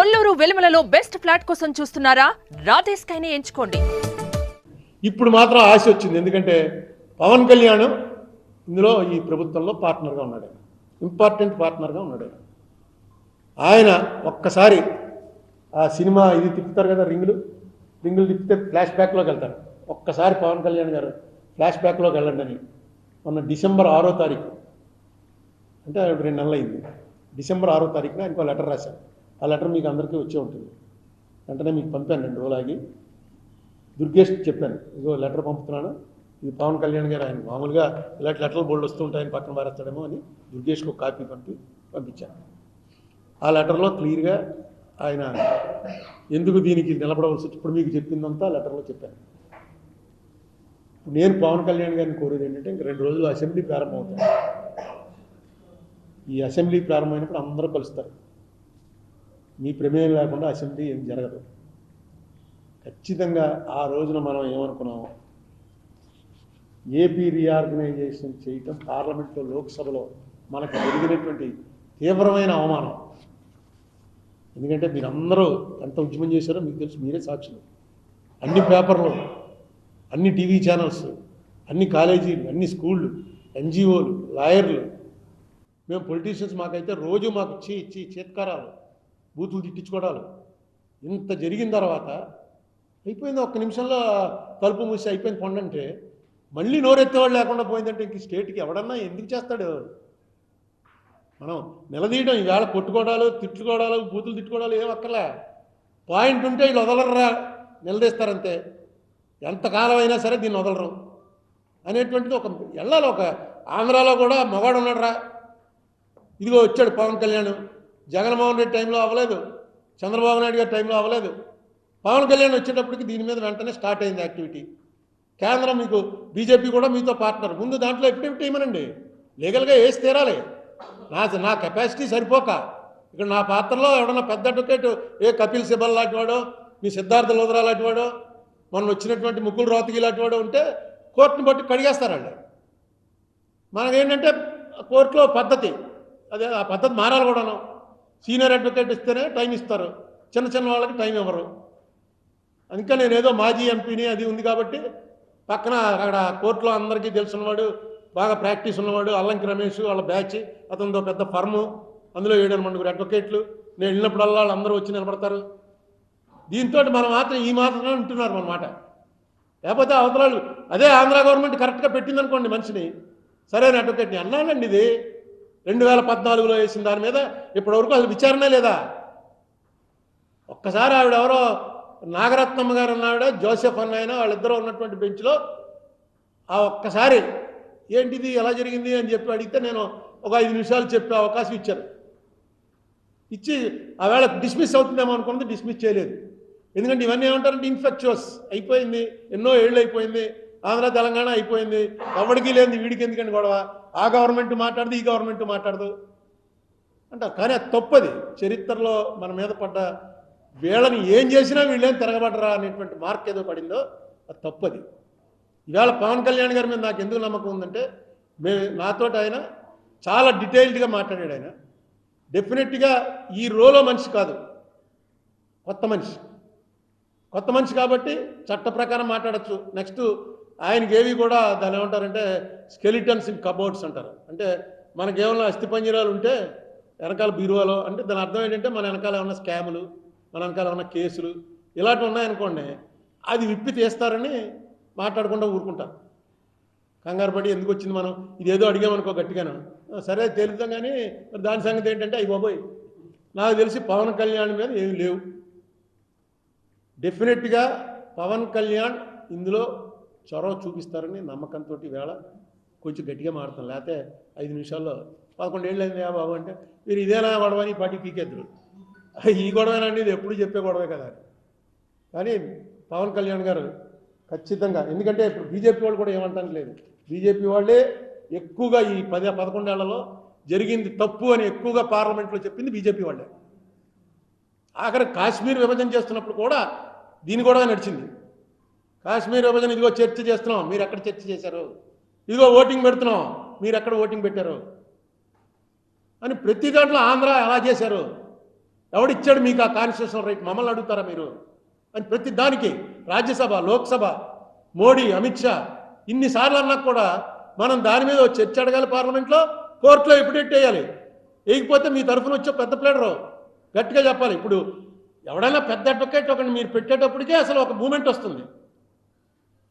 Kolluru వెలుమలలో best flat కోసం చూస్తున్నారా? రాధేస్ కైనే ఎంచుకోండి. ఇప్పుడు మాత్రం ఆశ వచ్చింది. ఎందుకంటే పవన్ కళ్యాణ్ ఇందులో ఈ ప్రభుత్వంలో పార్ట్నర్గా ఉన్నాడు ఆయన. ఇంపార్టెంట్ పార్ట్నర్గా ఉన్నాడు ఆయన. ఆయన ఒక్కసారి ఆ సినిమా ఇది తిప్పుతారు కదా రింగులు? రింగులు తిప్పితే ఫ్లాష్ బ్యాక్లోకి వెళ్తారు. ఒక్కసారి పవన్ కళ్యాణ్ గారు ఫ్లాష్ బ్యాక్లోకి వెళ్ళండి అని. మొన్న డిసెంబర్ ఆరో తారీఖు అంటే రెండు నెలలు అయింది డిసెంబర్ ఆరో తారీఖున ఇంకో లెటర్ రాశాను ఆ లెటర్ మీకు అందరికీ వచ్చే ఉంటుంది. వెంటనే మీకు పంపాను రెండు రోజులు ఆగి దుర్గేష్ చెప్పాను ఇదిగో లెటర్ పంపుతున్నాను. ఇది పవన్ కళ్యాణ్ గారు ఆయన మామూలుగా ఇలాంటి లెటర్లు బోల్డ్ వస్తూ ఉంటాయని పక్కన మారేస్తాడేమో అని దుర్గేష్కి ఒక కాపీ పంపి పంపించాను. ఆ లెటర్లో క్లియర్గా ఆయన ఎందుకు దీనికి నిలబడవలసి వచ్చి ఇప్పుడు మీకు చెప్పిందంతా లెటర్లో చెప్పాను. నేను పవన్ కళ్యాణ్ గారిని కోరేది ఏంటంటే ఇంక రెండు రోజులు అసెంబ్లీ ప్రారంభమవుతుంది. ఈ అసెంబ్లీ ప్రారంభమైనప్పుడు అందరూ కలుస్తారు. మీ ప్రమేయం లేకుండా అసెంబ్లీ ఏం జరగదు. ఖచ్చితంగా ఆ రోజున మనం ఏమనుకున్నాము ఏపీ రీఆర్గనైజేషన్ చేయటం పార్లమెంట్లో లోక్సభలో మనకు జరిగినటువంటి తీవ్రమైన అవమానం. ఎందుకంటే మీరందరూ ఎంత ఉద్యమం చేశారో మీకు తెలుసు మీరే సాక్షులు. అన్ని పేపర్లు అన్ని టీవీ ఛానల్స్ అన్ని కాలేజీలు అన్ని స్కూళ్ళు ఎన్జిఓలు లాయర్లు మేము పొలిటీషియన్స్ మాకైతే రోజు మాకు చీ చీ చేత్కారాలు. బూతులు తిట్టించుకోవడాలు. ఇంత జరిగిన తర్వాత అయిపోయింది ఒక్క నిమిషంలో తలుపు మూసి అయిపోయింది పండంటే మళ్ళీ నోరెత్తేవాడు లేకుండా పోయిందంటే ఇంక స్టేట్కి ఎవడన్నా ఎందుకు చేస్తాడు? మనం నిలదీయడం ఈవేళ కొట్టుకోవడాలు తిట్టుకోవడాలు బూతులు తిట్టుకోవడాలు ఏం అక్కర్లే. పాయింట్ ఉంటే వీళ్ళు వదలరా నిలదీస్తారంతే. ఎంతకాలం అయినా సరే దీన్ని వదలరు అనేటువంటిది ఒక వెళ్ళాలి ఒక ఆంధ్రాలో కూడా మగాడు ఉన్నాడు రా ఇదిగో వచ్చాడు పవన్ కళ్యాణ్. జగన్మోహన్ రెడ్డి టైంలో అవ్వలేదు. చంద్రబాబు నాయుడు గారి టైంలో అవ్వలేదు. పవన్ కళ్యాణ్ వచ్చేటప్పటికి దీని మీద వెంటనే స్టార్ట్ అయింది యాక్టివిటీ. కేంద్రం మీకు బీజేపీ కూడా మీతో పార్ట్నర్. ముందు దాంట్లో ఎఫిడవిట్ ఇవ్వనండి లీగల్గా వేసి తీరాలి. నా నా కెపాసిటీ సరిపోక. ఇక్కడ నా పాత్రలో ఎవడన్నా పెద్ద అడ్వకేట్ ఏ కపిల్ సిబల్ లాంటి వాడో మీ సిద్ధార్థ లోదరా లాంటి వాడో మనం వచ్చినటువంటి ముకుల్ రోతగి లాంటి వాడు ఉంటే కోర్టుని బట్టి కడిగేస్తారండి. మనకేంటంటే కోర్టులో పద్ధతి. అదే ఆ పద్ధతి మారాలి కూడాను. సీనియర్ అడ్వకేట్ ఇస్తేనే టైం ఇస్తారు. చిన్న చిన్న వాళ్ళకి టైం ఇవ్వరు. ఇంకా నేను ఏదో మాజీ ఎంపీని అది ఉంది కాబట్టి పక్కన అక్కడ కోర్టులో అందరికీ తెలిసినవాడు బాగా ప్రాక్టీస్ ఉన్నవాడు అల్లంకి రమేష్ వాళ్ళ బ్యాచ్ అతనితో పెద్ద ఫర్ము అందులో ఏడు మండుగురు అడ్వకేట్లు. నేను వెళ్ళినప్పుడల్లా వాళ్ళు అందరూ వచ్చి నిలబడతారు. దీంతో మనం మాత్రం ఈ మాత్రమే ఉంటున్నారు అన్నమాట. లేకపోతే అవతలాలు అదే ఆంధ్ర గవర్నమెంట్ కరెక్ట్గా పెట్టిందనుకోండి మనిషిని సరైన అడ్వకేట్ని. అన్నానండి ఇది. రెండు వేల పద్నాలుగులో వేసిన దాని మీద ఇప్పటివరకు అసలు విచారణ లేదా? ఒక్కసారి ఆవిడ ఎవరో నాగరత్నమ్మ గారు అన్నావిడ జోసెఫ్ అన్నాయన వాళ్ళిద్దరూ ఉన్నటువంటి బెంచ్లో ఆ ఒక్కసారి ఏంటిది? ఎలా జరిగింది? అని చెప్పి అడిగితే నేను ఒక ఐదు నిమిషాలు చెప్పే అవకాశం ఇచ్చారు ఇచ్చి ఆవేళ డిస్మిస్ అవుతుందేమో అనుకున్నది డిస్మిస్ చేయలేదు. ఎందుకంటే ఇవన్నీ ఏమంటారంటే ఇన్ఫెక్చువస్. అయిపోయింది. ఎన్నో ఏళ్ళు అయిపోయింది. ఆంధ్ర తెలంగాణ అయిపోయింది. ఎవడికి లేని వీడికి ఎందుకండి గొడవ? ఆ గవర్నమెంట్ మాట్లాడదు ఈ గవర్నమెంట్ మాట్లాడదు అంటారు కానీ అది తప్పది. చరిత్రలో మన మీద పడ్డ వీళ్ళని ఏం చేసినా వీళ్ళేం తిరగబడరా అనేటువంటి మార్క్ ఏదో పడిందో అది తప్పది. ఇవాళ పవన్ కళ్యాణ్ గారి మీద నాకు ఎందుకు నమ్మకం ఉందంటే మే నాతోటి ఆయన చాలా డీటెయిల్డ్గా మాట్లాడాడు ఆయన. డెఫినెట్గా ఈ రోలో మనిషి కాదు. కొత్త మనిషి. కొత్త మనిషి కాబట్టి చట్ట ప్రకారం మాట్లాడచ్చు. నెక్స్ట్ ఆయనకి ఏవి కూడా దాని ఏమంటారంటే స్కెలిటన్స్ ఇన్ కబోర్డ్స్ అంటారు. అంటే మనకేమన్నా అస్థిపంజరాలు ఉంటే వెనకాల బీరువాలో అంటే దాని అర్థం ఏంటంటే మన వెనకాల ఏమన్నా స్కాములు మన వెనకాల ఏమన్నా కేసులు ఇలాంటివి ఉన్నాయనుకోండి అది విప్పి తీస్తారని మాట్లాడకుండా ఊరుకుంటారు. కంగారు పడి ఎందుకు వచ్చింది మనం? ఇదేదో అడిగామనుకో గట్టిగాను. సరే తేలుద్దాం కానీ మరి దాని సంగతి ఏంటంటే అవి బాబోయ్ నాకు తెలిసి పవన్ కళ్యాణ్ మీద ఏమి లేవు. డెఫినెట్గా పవన్ కళ్యాణ్ ఇందులో చొరవ చూపిస్తారని నమ్మకంతో వేళ కొంచెం గట్టిగా మారుతాం. లేకపోతే ఐదు నిమిషాల్లో పదకొండేళ్ళు అయింది బాబు అంటే మీరు ఇదేనా గొడవని పార్టీ పీకేద్దరు. ఈ గొడవేనండి ఇది ఎప్పుడు చెప్పే గొడవే కదా కానీ పవన్ కళ్యాణ్ గారు ఖచ్చితంగా ఎందుకంటే ఇప్పుడు బీజేపీ వాళ్ళు కూడా ఏమంటానికి లేదు. బీజేపీ వాళ్ళే ఎక్కువగా ఈ పది పదకొండేళ్ళలో జరిగింది తప్పు అని ఎక్కువగా పార్లమెంట్లో చెప్పింది బీజేపీ వాళ్ళే. ఆఖరి కాశ్మీర్ విభజన చేస్తున్నప్పుడు కూడా దీని కూడా నడిచింది. కాశ్మీర్ విభజన ఇదిగో చర్చ చేస్తున్నాం. మీరు ఎక్కడ చర్చ చేశారు? ఇదిగో ఓటింగ్ పెడుతున్నాం. మీరు ఎక్కడ ఓటింగ్ పెట్టారు? అని ప్రతి దాంట్లో ఆంధ్ర ఎలా చేశారు? ఎవడిచ్చాడు మీకు ఆ కాన్స్టిట్యూషన్ రైట్ మమ్మల్ని అడుగుతారా మీరు? అని ప్రతి దానికి రాజ్యసభ లోక్సభ మోడీ అమిత్ షా ఇన్నిసార్లు అన్నా కూడా మనం దాని మీద చర్చ అడగాలి పార్లమెంట్లో కోర్టులో ఎప్పుడెట్ వేయాలి. వేయకపోతే మీ తరఫున వచ్చే పెద్ద ప్లేడరు. గట్టిగా చెప్పాలి. ఇప్పుడు ఎవడైనా పెద్ద అడ్వకేట్ ఒకటి మీరు పెట్టేటప్పటికే అసలు ఒక మూమెంట్ వస్తుంది.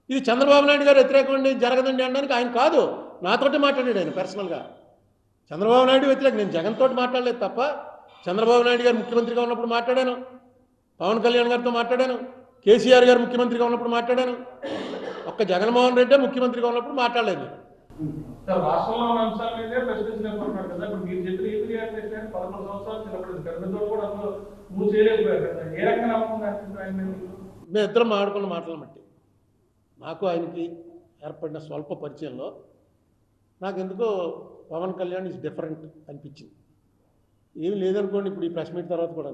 ఇది చంద్రబాబు నాయుడు గారు వ్యతిరేకమండి జరగదండి అనడానికి ఆయన కాదు. నాతోటి మాట్లాడాడు ఆయన పర్సనల్గా. చంద్రబాబు నాయుడు వ్యతిరేక నేను జగన్ తోటి మాట్లాడలేదు తప్ప చంద్రబాబు నాయుడు గారు ముఖ్యమంత్రిగా ఉన్నప్పుడు మాట్లాడాను. పవన్ కళ్యాణ్ గారితో మాట్లాడాను. కేసీఆర్ గారు ముఖ్యమంత్రిగా ఉన్నప్పుడు మాట్లాడాను. ఒక్క జగన్మోహన్ రెడ్డి ముఖ్యమంత్రిగా ఉన్నప్పుడు మాట్లాడలేదు? మేము ఇద్దరం మాట్లాడుకున్న మాటలు బట్టి. నాకు ఆయనకి ఏర్పడిన స్వల్ప పరిచయంలో నాకు ఎందుకో పవన్ కళ్యాణ్ ఇస్ డిఫరెంట్ అనిపించింది. ఏమి లేదనుకోండి ఇప్పుడు ఈ ప్రెస్ మీట్ తర్వాత కూడా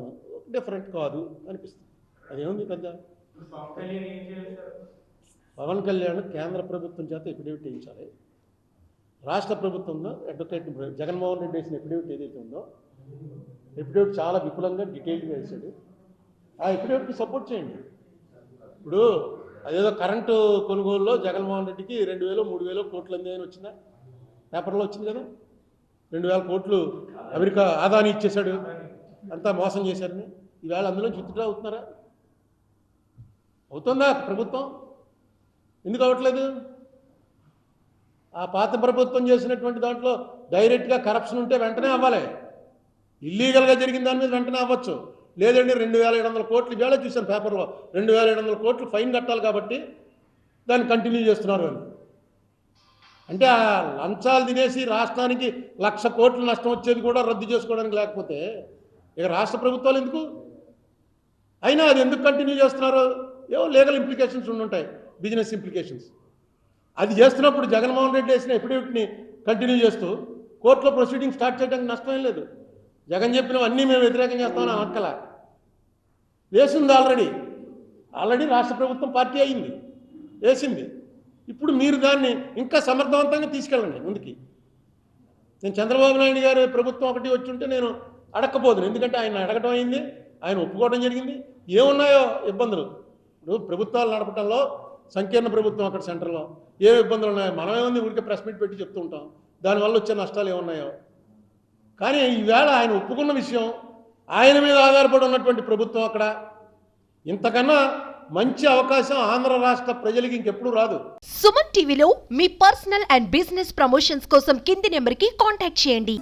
డిఫరెంట్ కాదు అనిపిస్తుంది. అదేముంది పెద్ద? పవన్ కళ్యాణ్ పవన్ కళ్యాణ్ కేంద్ర ప్రభుత్వం చేత ఎఫిడేవిట్ వేయించాలి. రాష్ట్ర ప్రభుత్వంలో అడ్వకేట్ జగన్మోహన్ రెడ్డి వేసిన ఎఫిడేవిట్ ఏదైతే ఉందో ఎఫిడేవిట్ చాలా విపులంగా డీటెయిల్గా వేశాడు. ఆ ఎఫిడేవిట్కి సపోర్ట్ చేయండి. ఇప్పుడు అదేదో కరెంటు కొనుగోలులో జగన్మోహన్ రెడ్డికి రెండు వేలు మూడు వేలు కోట్లు అంది అని వచ్చిందా? పేపర్లో వచ్చింది కదా? రెండు వేల కోట్లు అమెరికా ఆదాని ఇచ్చేశాడు. అంతా మోసం చేశారని. ఈవేళ అందులో చిత్తుగా అవుతున్నారా? అవుతుందా ప్రభుత్వం? ఎందుకు అవ్వట్లేదు ఆ పాత ప్రభుత్వం చేసినటువంటి దాంట్లో డైరెక్ట్గా కరప్షన్ ఉంటే వెంటనే అవ్వాలి. ఇల్లీగల్గా జరిగిన దాని మీద వెంటనే అవ్వచ్చు. లేదండి రెండు వేల ఏడు వందల కోట్లు ఇవాళ చూశాను పేపర్లో. రెండు వేల ఏడు వందల కోట్లు ఫైన్ కట్టాలి కాబట్టి దాన్ని కంటిన్యూ చేస్తున్నారు అని అంటే ఆ లంచాలు తినేసి రాష్ట్రానికి లక్ష కోట్లు నష్టం వచ్చేది కూడా రద్దు చేసుకోవడానికి లేకపోతే ఇక రాష్ట్ర ప్రభుత్వాలు ఎందుకు? అయినా అది ఎందుకు కంటిన్యూ చేస్తున్నారు ఏవో లీగల్ ఇంప్లికేషన్స్ ఉండుంటాయి బిజినెస్ ఇంప్లికేషన్స్. అది చేస్తున్నప్పుడు జగన్మోహన్ రెడ్డి వేసిన ఎఫిడేవిట్ని కంటిన్యూ చేస్తూ కోర్టులో ప్రొసీడింగ్ స్టార్ట్ చేయడానికి నష్టం ఏం లేదు. జగన్ చెప్పినవన్నీ మేము వ్యతిరేకం చేస్తామని అనక్కల వేసింది ఆల్రెడీ. ఆల్రెడీ రాష్ట్ర ప్రభుత్వం పార్టీ అయింది. వేసింది. ఇప్పుడు మీరు దాన్ని ఇంకా సమర్థవంతంగా తీసుకెళ్ళండి ముందుకి. నేను చంద్రబాబు నాయుడు గారి ప్రభుత్వం ఒకటి వచ్చి ఉంటే నేను అడగకపోదును ఎందుకంటే ఆయన అడగటం అయింది ఆయన ఒప్పుకోవడం జరిగింది. ఏమున్నాయో ఇబ్బందులు? ఇప్పుడు ప్రభుత్వాలు నడపడంలో సంకీర్ణ ప్రభుత్వం అక్కడ సెంటర్లో ఏ ఇబ్బందులు ఉన్నాయో? మనమేముంది ఊరికే ప్రెస్ మీట్ పెట్టి చెప్తూ ఉంటాం. దానివల్ల వచ్చే నష్టాలు ఏమున్నాయో? కానీ ఈవేళ ఆయన ఒప్పుకున్న విషయం ఆయన మీద ఆధారపడి ఉన్నటువంటి ప్రభుత్వం అక్కడ. ఇంతకన్నా మంచి అవకాశం ఆంధ్ర రాష్ట్ర ప్రజలకి ఇంకెప్పుడు రాదు. సుమన్ టీవీలో మీ పర్సనల్ అండ్ బిజినెస్ ప్రమోషన్స్ కోసం కింది నెంబర్కి కాంటాక్ట్ చేయండి.